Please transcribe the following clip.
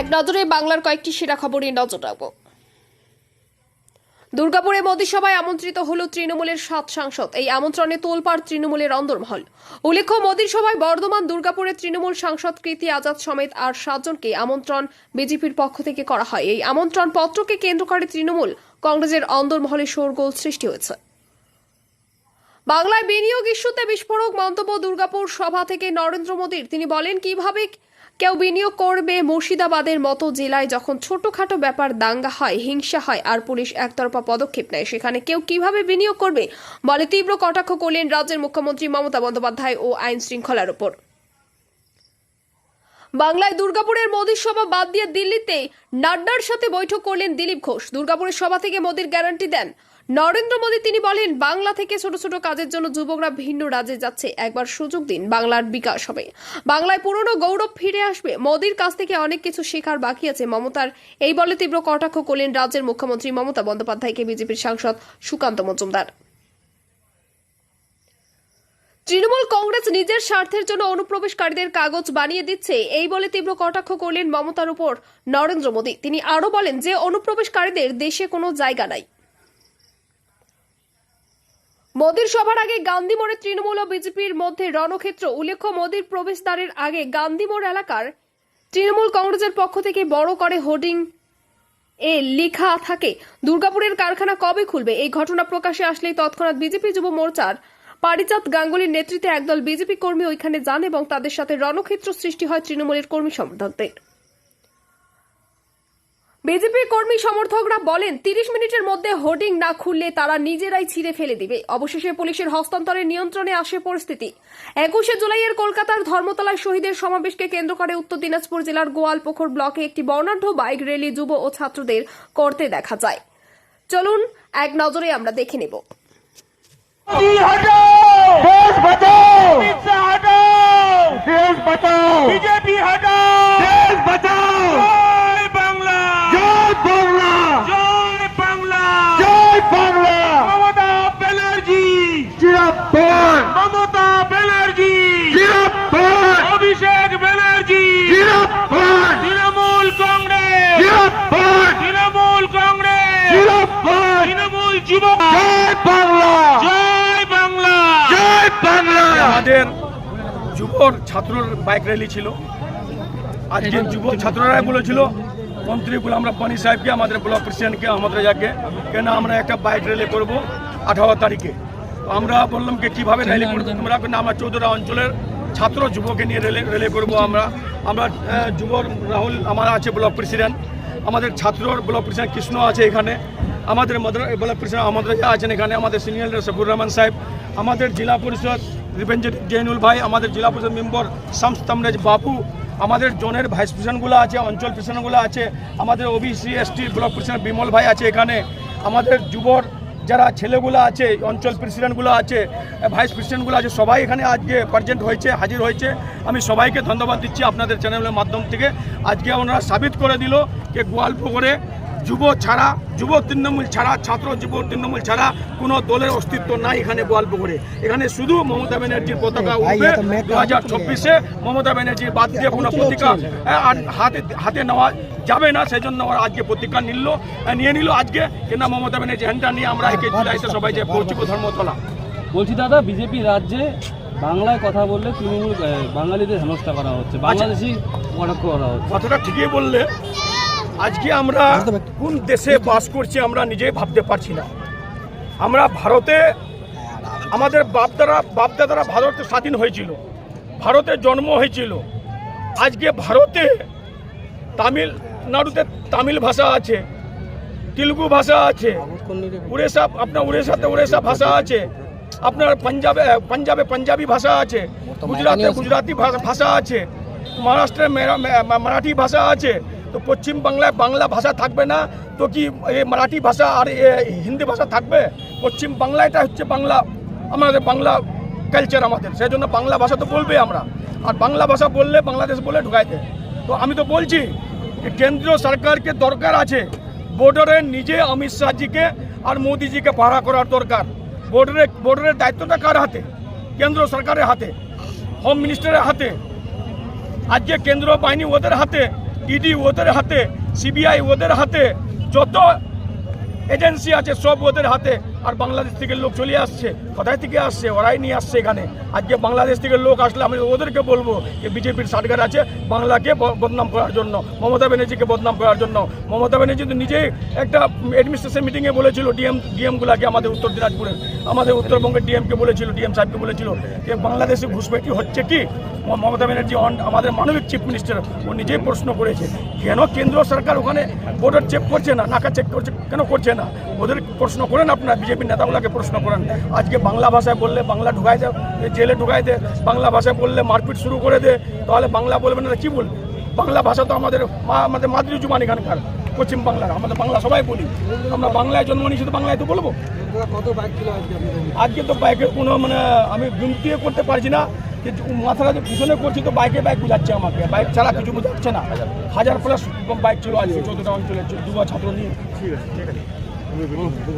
এক নজরে বাংলার কয়েকটি সেরা খবরে নজর রাখব। দুর্গাপুরে মোদী সভায় আমন্ত্রিত হল তৃণমূলের সাত সাংসদ। এই আমন্ত্রণে তোলপাড় তৃণমূলের অন্দরমহল। উল্লেখ্য, মোদীর সভায় বর্ধমান দুর্গাপুরের তৃণমূল সাংসদ কৃতি আজাদ সমেত আর সাতজনকে আমন্ত্রণ বিজেপির পক্ষ থেকে করা হয়। এই আমন্ত্রণ পত্রকে কেন্দ্র করে তৃণমূল কংগ্রেসের অন্দরমহলে শোরগোল সৃষ্টি হয়েছে। বাংলায় বিনিয়োগ ইস্যুতে বিস্ফোরক মন্তব্য দুর্গাপুর সভা থেকে নরেন্দ্র মোদীর। তিনি বলেন, কীভাবে কেউ বিনিয়োগ করবে মুর্শিদাবাদের মতো জেলায় যখন ছোটখাটো ব্যাপার দাঙ্গা হয়, হিংসা হয় আর পুলিশ একতরফা পদক্ষেপ নেয়, সেখানে কেউ কীভাবে বিনিয়োগ করবে বলে তীব্র কটাক্ষ করলেন রাজ্যের মুখ্যমন্ত্রী মমতা বন্দ্যোপাধ্যায় ও আইন শৃঙ্খলার ওপর বাংলায় দুর্গাপুরের মোদীর সভা বাদ দিয়ে দিল্লিতে নাড্ডার সাথে বৈঠক করলেন দিলীপ ঘোষ। দুর্গাপুরের সভা থেকে মোদীর গ্যারান্টি দেন। নরেন্দ্র মোদী, তিনি বলেন, বাংলা থেকে ছোট ছোট কাজের জন্য যুবকরা ভিন্ন রাজ্যে যাচ্ছে। একবার সুযোগ দিন বাংলার বিকাশ হবে। বাংলায় পুরনো গৌরব ফিরে আসবে। মোদীর কাছ থেকে অনেক কিছু শেখার বাকি আছে। মমতার এই বলে তীব্র কটাক্ষ করলেন রাজ্যের মুখ্যমন্ত্রী মমতা বন্দ্যোপাধ্যায়কে বিজেপির সাংসদ সুকান্ত মজুমদার। তৃণমূল কংগ্রেস নিজের স্বার্থের জন্য অনুপ্রবেশকারীদের কাগজ বানিয়ে দিচ্ছে। এই বলে তীব্র কটাক্ষ করলেন মমতার উপর নরেন্দ্র মোদী। তিনি আরও বলেন যে, অনুপ্রবেশকারীদের দেশে কোনো জায়গা নাই। মোদীর সভার আগে গান্ধী মোড়ে তৃণমূল ও বিজেপির মধ্যে রণক্ষেত্র। উল্লেখ্য, মোদীর প্রবেশদ্বারের আগে গান্ধী মোড় এলাকার তৃণমূল কংগ্রেসের পক্ষ থেকে বড় করে হোর্ডিং এ লেখা থাকে, দুর্গাপুরের কারখানা কবে খুলবে? এই ঘটনা প্রকাশে আসলেই তৎক্ষণাৎ বিজেপি যুব মোর্চার পারিজাত গাঙ্গুলির নেতৃত্বে একদল বিজেপি কর্মী ওইখানে যান এবং তাদের সাথে রণক্ষেত্র সৃষ্টি হয় তৃণমূলের কর্মী সমর্থকদের। বিজেপি কর্মী সমর্থকরা বলেন তিরিশ মিনিটের মধ্যে হোর্ডিং না খুললে তারা নিজেরাই ছিঁড়ে ফেলে দিবে। অবশেষে পুলিশের হস্তান্তরের নিয়ন্ত্রণে আসে পরিস্থিতি। একুশে জুলাইয়ের কলকাতার ধর্মতলায় শহীদের সমাবেশকে কেন্দ্র করে উত্তর দিনাজপুর জেলার গোয়ালপোখর ব্লকে একটি বর্ণাঢ্য বাইক র্যালি যুব ও ছাত্রদের করতে দেখা যায়। চলুন এক নজরে আমরা দেখে নেব। বিজেপি হটাও! যুবক। জয় বাংলা। জয় বাংলা। জয় বাংলা। আমাদের যুবর ছাত্রর বাইক র্যালি ছিল। আজকে যুব ছাত্ররা বলেছিল মন্ত্রী গুলাম রব্বানি সাহেবকে আমাদের ব্লক প্রেসিডেন্টকে আমাদের যাকে কেন আমরা একটা বাইক র্যালি করব আঠারো তারিখে? আমরা বললাম কি কীভাবে র্যালি করব? তোমরা কেন আমরা অঞ্চলের ছাত্র যুবকে নিয়ে র্যালি র্যালি করব আমরা? আমরা যুবর রাহুল আমার আছে ব্লক প্রেসিডেন্ট। আমাদের ছাত্রর ব্লক প্রেসিডেন্ট কৃষ্ণ আছে এখানে। আমাদের মদর ব্লক প্রেসিডেন্ট আমাদের আছেন এখানে, আমাদের সিনিয়র সফুর রহমান সাহেব, আমাদের জেলা পরিষদ রিভেঞ্জেট জৈনুল ভাই, আমাদের জেলা পরিষদ মেম্বর শামস তামরাজ বাপু, আমাদের জোনের ভাইস প্রেসিডেন্টগুলো আছে, অঞ্চল প্রেসিডেন্টগুলো আছে, আমাদের OBC ST block president Bimal ভাই আছে এখানে, আমাদের যুবর যারা ছেলেগুলো আছে, অঞ্চল প্রেসিডেন্টগুলো আছে ভাইস প্রেসিডেন্টগুলো আছে, সবাই এখানে আজকে প্রেজেন্ট হয়েছে, হাজির হয়েছে। আমি সবাইকে ধন্যবাদ দিচ্ছি আপনাদের চ্যানেলের মাধ্যম থেকে। আজকে ওনারা সাবিত করে দিল যে গোয়ালপুকুরে যুব ছাড়া যুব তৃণমূল ছাড়া ছাত্র যুব তৃণমূল ছাড়া কোনো দলের অস্তিত্ব নাই এখানে গোয়ালপুকুরে এখানে শুধু মমতা ব্যানার্জির পতাকা উঠবে দু হাজার চব্বিশে মমতা ব্যানার্জির বাদ দিয়ে কোনো প্রতিকা আর হাতে হাতে নেওয়া যাবে না সেই জন্য ওরা আজকে প্রতিজ্ঞা নিল নিয়ে নিল আজকে। কিনা মমতা ব্যানার্জি হ্যান্ডটা নিয়ে আমরা একে জুলাইতে সবাই যে পৌঁছবো ধর্মতলা। বলছি দাদা বিজেপি রাজ্যে বাংলায় কথা বললে তৃণমূল বাঙালিদের হেনস্থা করা হচ্ছে। বাংলাদেশি কটাক্ষ করা হচ্ছে। কথাটা ঠিকই বললে। আজকে আমরা কোন দেশে বাস করছি আমরা নিজেই ভাবতে পারছি না। আমরা ভারতে আমাদের বাপদারা বাপদাদারা ভারতে স্বাধীন হয়েছিল ভারতে জন্ম হয়েছিল। আজকে ভারতে তামিলনাড়ুতে তামিল ভাষা আছে তেলুগু ভাষা আছে উড়িষ্যা আপনার উড়িষ্যাতে উড়িষ্যা ভাষা আছে আপনার পাঞ্জাবে পাঞ্জাবে পাঞ্জাবি ভাষা আছে গুজরাটে গুজরাটি ভাষা- ভাষা আছে মহারাষ্ট্রে মারাঠি ভাষা আছে তো পশ্চিম বাংলায় বাংলা ভাষা থাকবে না, তো কি এই মারাঠি ভাষা আর হিন্দি ভাষা থাকবে? পশ্চিম বাংলাটা হচ্ছে বাংলা, আমাদের বাংলা কালচার আমাদের, সেই জন্য বাংলা ভাষা তো বলবে আমরা। আর বাংলা ভাষা বললে বাংলাদেশ বলে ঢুকাইতে। তো আমি তো বলছি যে কেন্দ্রীয় সরকারকে দরকার আছে বর্ডারে নিজে অমিত শাহজিকে আর মোদিজিকে পাহারা করার দরকার। বর্ডারে বর্ডারের দায়িত্বটা কার হাতে? কেন্দ্র সরকারের হাতে হোম মিনিস্টারের হাতে, আজকে কেন্দ্র বাহিনী ওদের হাতে ইডি ওদের হাতে সিবিআই ওদের হাতে যত এজেন্সি আছে সব ওদের হাতে। আর বাংলাদেশ থেকে লোক চলে আসছে। কোথায় থেকে আসছে? ওরাই নিয়ে আসছে এখানে। আজকে বাংলাদেশ থেকে লোক আসলে আমি ওদেরকে বলব যে বিজেপির সার্টিফিকেট আছে বাংলাকে বদনাম করার জন্য, মমতা ব্যানার্জিকে বদনাম করার জন্য। মমতা ব্যানার্জি তো নিজেই একটা অ্যাডমিনিস্ট্রেশন মিটিংয়ে বলেছিল ডিএম ডিএমগুলাকে আমাদের উত্তর দিনাজপুরের আমাদের উত্তরবঙ্গের ডিএমকে বলেছিল, ডিএম সাহেবকে বলেছিল যে বাংলাদেশে ঘুষপেটি হচ্ছে কি? মমতা ব্যানার্জি আমাদের মানবিক চিফ মিনিস্টার ও নিজেই প্রশ্ন করেছে, কেন কেন্দ্র সরকার ওখানে বর্ডার চেক করছে না, নাকা চেক করছে, কেন করছে না? ওদের প্রশ্ন করেন আপনার বিজেপির নেতাগুলোকে প্রশ্ন করেন, আজকে বাংলা ভাষায় বললে বাংলা ঢুকাই দেয় জেলে ঢুকাই দে বাংলা ভাষায় বললে মারপিট শুরু করে দে, তাহলে বাংলা বলবে না, কি বলবে? বাংলা ভাষা তো আমাদের আমাদের মাতৃ জুবান এখানকার, পশ্চিম বাংলার আমাদের বাংলা সবাই বলি। আমরা বাংলায় জন্ম নিয়েছি তো বাংলায় তো বলব? আজকে তো বাইকের কোনো মানে আমি গিনতিও করতে পারছি না মাথাটা যে পিছনে করছি তো বাইকে বাইক বুঝাচ্ছে আমাকে, বাইক ছাড়া কিছু বুঝাচ্ছে না। হাজার প্লাস বাইক ছিল আজকে, চৌদ্দটা অঞ্চলে দু ছাত্র নিয়ে।